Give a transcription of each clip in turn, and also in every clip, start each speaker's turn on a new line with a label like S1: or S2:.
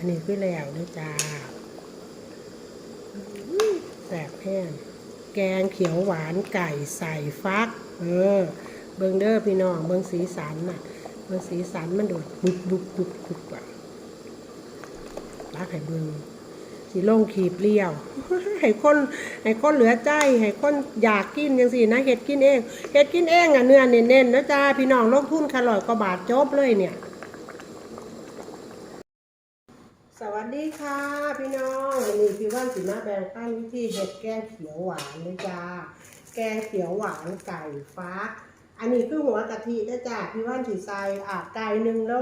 S1: อันนี้คือแล้วด้อจ้าแสบแห้งแกงเขียวหวานไก่ใส่ฟัก เออ เบิงเด้อพี่น้อง เบิงสีสันน่ะ เบิงสีสันมันโดดบุบบุบบุบบุบอะรักให้เบิงสีลงขีบเลี้ยวให้คนให้คนเหลือใจให้คนอยากกินจังสินะเห็ดกินเองเห็ดกินเองอะเนื้อเน้นๆนะจ้าพี่น้องลงทุนแครอทกว่าบาทจบเลยเนี่ย สวัสดีค่ะ พี่น้องวันนี้พี่ว่านสิมาแบ่งปันวิธีเห็ดแกงเขียวหวานเลยจ้าแกงเขียวหวานไก่ฟ้า อันนี้คือหัวกะทินะจ้าพี่ว่านสีใส่อะไก่หนึ่งโล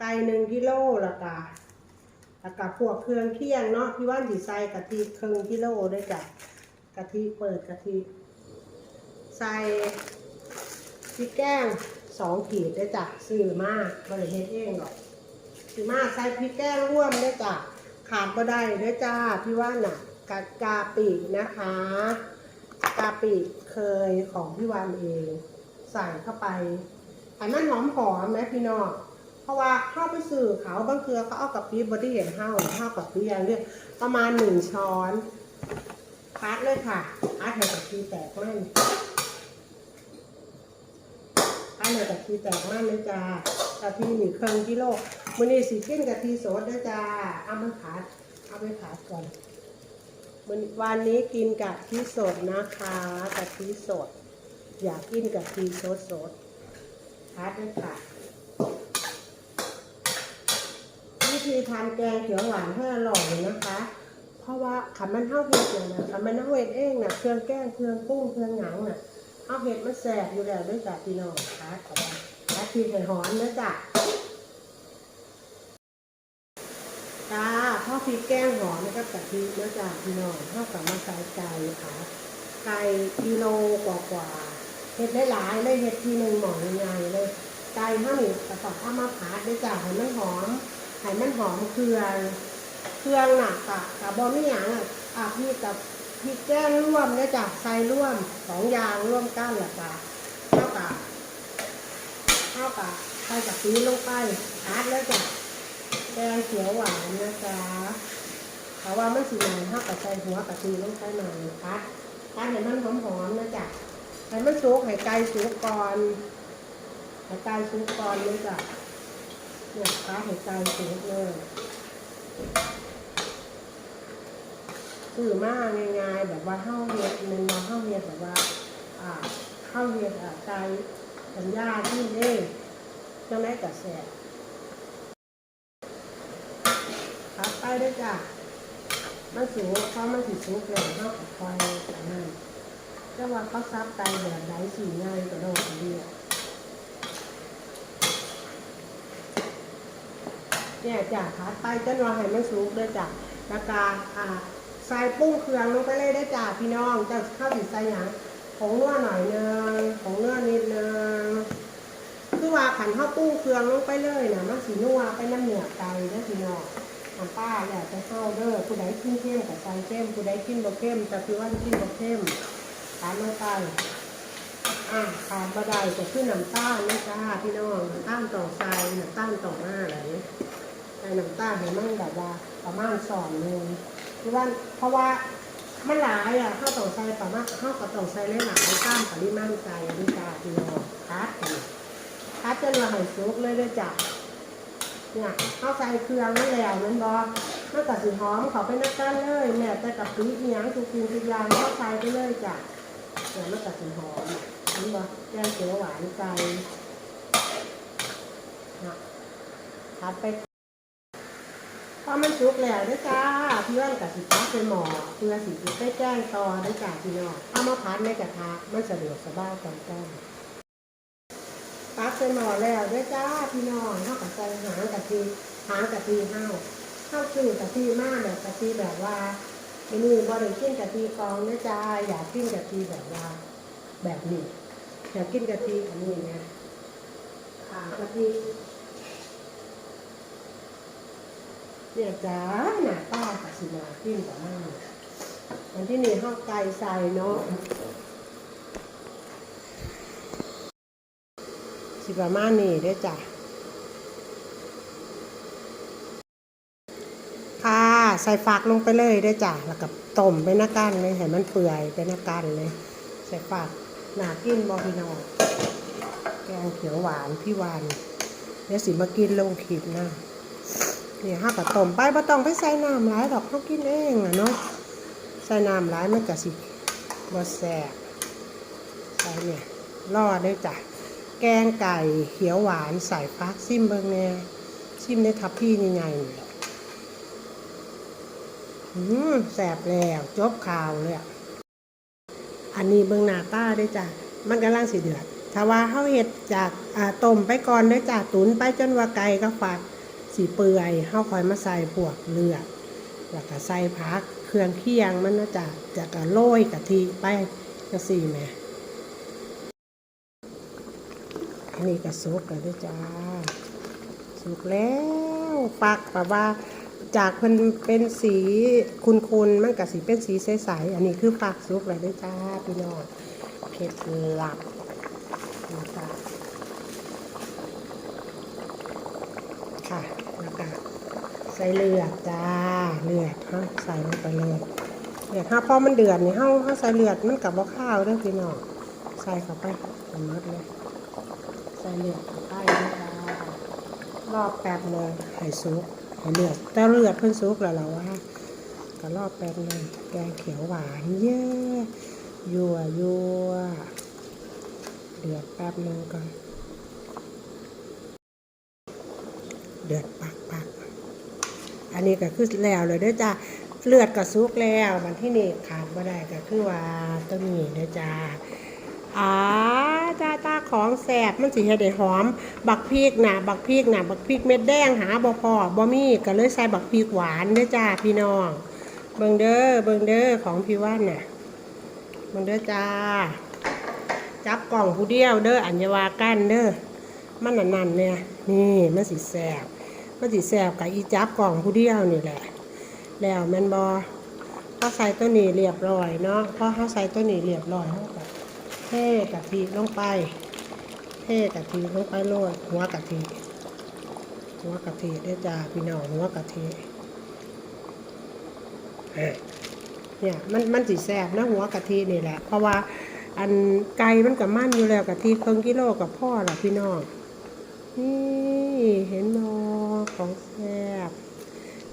S1: ไก่หนึ่งกิโลละกะแล้วก็พวกเครื่องเคียงเนาะพี่ว่านสีใส่กะทิครึ่งกิโลด้วยจ้ะกะทิเปิดกะทิใส่พริกแกงสองขีดด้วยจ้ะซื้อมากบริเฮ็ดเองหรอก สิมาใส่พริกแกงร่วมด้วยจ้ะขาดก็ได้ด้วยจ้าพี่ว่าน่ะกากาปินะคะ กาปิเคยของพี่วานเอง ใส่เข้าไปให้มันหอมหอมไหมพี่น้องเพราะว่าเข้าไปสื่อเขาบางเกลือเขาเอากับปีบอดี้เห็นเท่าเท่ากับพี่อย่างเนี้ยประมาณหนึ่งช้อนพัดเลยค่ะพัดให้กับทีแตกมันพัดให้กับทีแตกมันเลยจ้ากะทิหนึ่งครึ่งกิโล มื้อนี้สิกินกะทิสดนะจ้าเอามาผัดเอาไปผัดก่อนมื้อนี้วันนี้กินกะทิสดนะคะกะทิสด อยากกินกะทิสดสดๆผัดด้วยค่ะวิธีทำแกงเขียวหวานให้อร่อยนะคะ เพราะว่าขันมันเท่าเห็ดเนี่ยนะขันมันเท่าเห็ดเองนะเครื่องแกงเครื่องกุ้งเครื่องหยังน่ะเอาเห็ดมันแสบอยู่แล้วด้วยจ้ะพี่น้องค่ะขอบคุณและทีไข่หอมนะจ้ะจ้า พ่อพริกแกงหอมนะครับกะทินะจ้ะพี่น้องเท่ากับมาใส่ไก่ค่ะไก่กิโลกว่ากว่าเห็ดหลายๆเลยเห็ดทีหนึ่งหมอใหญ่ๆเลยไก่เท่านี้กระสอบเอามาผัดด้วยจ้ะให้มันหอมให้มันหอมเครื่องเครื่องหนักอะกับบอมี่หยังอะอะพี่กับพี่แกงร่วมเนี่ยจ้ะใส่ร่วมสองอย่างร่วมกันแหละจ้ะเท่ากับเท่ากับใส่กับปีลงไปผัดแล้วจ้ะแกงเขียวหวานนะจ๊ะ ว่ามันสีมันเท่ากับใส่หัวกับตีลงไปหน่อยผัดผัดให้มันหอมๆนะจ๊ะให้มันสุกให้ไก่สุกก่อนให้ไก่สุกก่อนเลยจ้ะเนี่ยผัดให้ไก่สุกเลยสื่อมาง่ายๆแบบว่าเข้าเรียนเงินมาเข้าเรียนแบบว่าอ่าเข้าเรียนอ่าใจสัญญาที่เด้จังได้กระแสครับไปด้วยจ้ะ มันสูงเขามันสิสูงเกินเข้ากับคอยแต่นั่นแต่ว่าเขาซับไตแบบไหนสีง่ายกว่าโดดเดียวเนี่ยจ้ะขาไปจนว่าให้มันสูงด้วยจ้ะแล้วก็อ่าใส่ปุ้งเครื่องลงไปเลยได้จ้าพี่น้องจะเข้าถึงใส่หยังผงนัวหน่อยนึงผงเนัวนิดนึงคือว่าขันข้าปุ้งเครื่องลงไปเลยนะมันสีนัวไปน้ำเหนือไก่ได้อพี่น้อง ทำป้าแหละจะเข้าเด้อผู้ใดกินเข้มกับใส่เข้มผู้ใดกินบ่เข้มแต่พี่ว่ากินบ่เข้มตามลงไปอะขาดบ่ได้จะขึ้นน้ำตาลนะจ้าพี่น้องน้ำตาลต่อใส่น้ำตาลต่อหน้าอะไรใส่น้ำตาลให้มันแบบว่าประมาณสองนึงเพราะว่าเพราะว่ามันหลายอะข้าวต้อใส่ประมาณข้าวกับต้องใส่หลายๆตามปริมาณใจดีจ้าพี่น้องคัดคัดจนเราหายซุกเลยด้วยจ้ะ เนี่ยข้าวใส่เครื่องนั่นแล้วมันบอมันกับสีหอมเขาไปนักกันเลยแม่แต่กับพริกเนียงทุกสิ่งทุกอย่างข้าวใส่ไปเลยจ้ะเนี่ยมันกับสีหอมนี่บอแกงเขียวหวานใจนะคัดไปพอมันสุกแล้วเด้อจ้าพี่ว่านกับสิตักเป็นหมอเพื่อสิไปแจ้งต่อเด้จ้าพี่น้องเอามาพัดในกระทะมันสะดวกสบายกันจ้า ตักเป็นหมอแล้วด้อจ้าพี่น้องเท่ากับใส่หางกะทิหางกะทิห้าวข้าวจืดกะทิมากแบบกะทิแบบว่าไอ้นี่บริกินกะทิกองเด้อจ้าอยากกินกะทิแบบว่า แบบนี้ อยากกินกะทิอันนี้นะอ่ากะทิเนี่ยจ้าหน้าป้ากับสิมาขึ้นกับมากอันที่นี่ห้าไก่ใส่เนาะสิ ประมาณนี้ด้อจ้ะค่ะใส่ฝักลงไปเลยได้อจ้ะแล้วก็ต้มไปหน้ากันเลยให้มันเปื่อยไปหน้ากันเลย ใส่ฝักหนากินบอพี่น้องแกงเขียวหวานพี่วานเดี๋ยวสิมากินลงขีดนะนี่ห้ากับต้มไปบ่ต้องไปใส่น้ำหลายดอกเขากินเองอะเนาะใส่น้ำหลายมันก็สิบ่แซ่บใส่เนี่ยรอได้จ้ะ แกงไก่เขียวหวานใส่ฟักซิมเบิงแน่ซิมในทับพี่ยังไงนี่แหละอืมแสบแล้วจบข่าวเลยอันนี้เบิงหน้าต้าได้จ้ะมันกำลังสิเดือดถ้าว่าเฮาเฮ็ดจากต้มไปก่อนได้จ้ะตุนไปจนว่าไก่ก็ฝักสีเปื่อยเฮาคอยมาใส่พวกเลือดแล้วก็ใส่ผักเครื่องเคียงมันนะจ้ะจะก็โรยกะทิไปจังซี่แหม อั นนี้ก็สุกแล้วด้วยจ้าสุกแล้วปักแบบว่าจากมันเป็นสีคุณๆมันกับสีเป็นสีใสๆอันนี้คือปักสุกแล้วด้วยจ้าพี่น้องเผ็ดหลับนี่ค่ะค่ะแล้วก็ใส่เลือดจ้าเลือดฮะใส่ลงไปเลยเลือดถ้าพอมันเดือดนี่เฮาเฮาใส่เลือดมันกับบ่ข้าวด้อพี่น้องใส่เข้าไปหมดเลย ใส่เลือดเข้นะคะรอบแป๊บเลยให้ซุกให้เลือดแต่เลือดเพิ่นซุกแล้วเราว่าก็รอบแป๊บเลยแกงเขียวหวานเย้ยั่วยั่วเดือดแป๊บนึงก่อนเดือดปักปักอันนี้ก็คือแล้วเลยเด้อจ้าเลือดก็ซุกแล้วมันที่นี่ขาดบ่ได้ก็คือว่าตัวนี้เด้อจ้าอ้า ของแสบมันสิเฮ็ดให้หอม บักพริกน่ะบักพริกน่ะบักพริกเม็ดแดงหาบ่พอบ่มีก็เลยใส่บักพริกหวานเด้อจ้าพี่น้อง เบิ่งเด้อเบิ่งเด้อของพี่ว่านน่ะเบิ่งเด้อจ้า จับกล่องผู้เดียวเด้ออัญญาวากันเด้อมันนั่นเนี่ยนี่มันสิแสบมันสิแสบกับอีจับกล่องผู้เดียวนี่แหละ แล้วแม่นบ่พอใส่ตัวนี้เรียบร้อยเนาะพอเฮาใส่ตัวนี้เรียบร้อยเฮาก็เทกะทิลงไป เทกะทิลงไปโรยหัวกะทิหัวกะทิได้จ้าพี่น้องหัวกะทิเนี่ยมันมันสีแสบนะหัวกะทินี่แหละ เพราะว่าอันไก่มันกับมันอยู่แล้วกะทิครึ่งกิโลกับพ่อละพี่น้องนี่เห็นมอของแสบ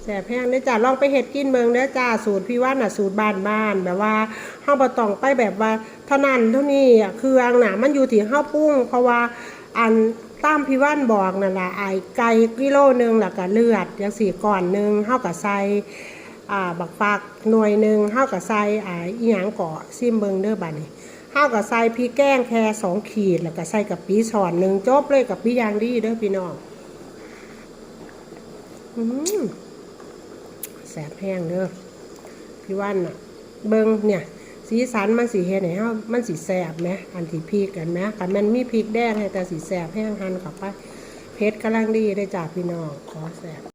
S1: แสบแห้งเด้อจ้าลองไปเห็ดกินเมืองเด้อจ้าสูตรพี่ว่าน่ะสูตรบ้านบ้านแบบว่าเฮาบ่ต้องไปแบบว่าเท่านั้นเท่านี้อะเครื่องน่ะมันอยู่ที่เฮาปรุงเพราะว่าอันตามพี่ว่านบอกนั่นล่ะไอ้ไก่กิโลนึงแล้วก็เลือดจังสี่ก่อนหนึงเฮาก็ใส่อ่าบักฟักหน่วยหนึงเฮาก็ใส่อ่าอีหยังเกาะซิมเบิงเด้อบัดนี้เฮาก็ใส่พริกแกงแค่สองขีดแล้วก็ใส่กับปีช้อนหนึงจบเลยกับพี่อย่างดีเด้อพี่น้องอืม แสบแห้งเด้อพี่ว่านน่ะ เบิงเนี่ยสีสันมันสีเห็ดไหนเฮามันสีแสบไหมอันที่พริกกันไหมคันมันมีพริกแดงให้แต่สีแสบแห้งหันเข้าไปเพชรกำลังดีได้จากพี่น้องขอแสบ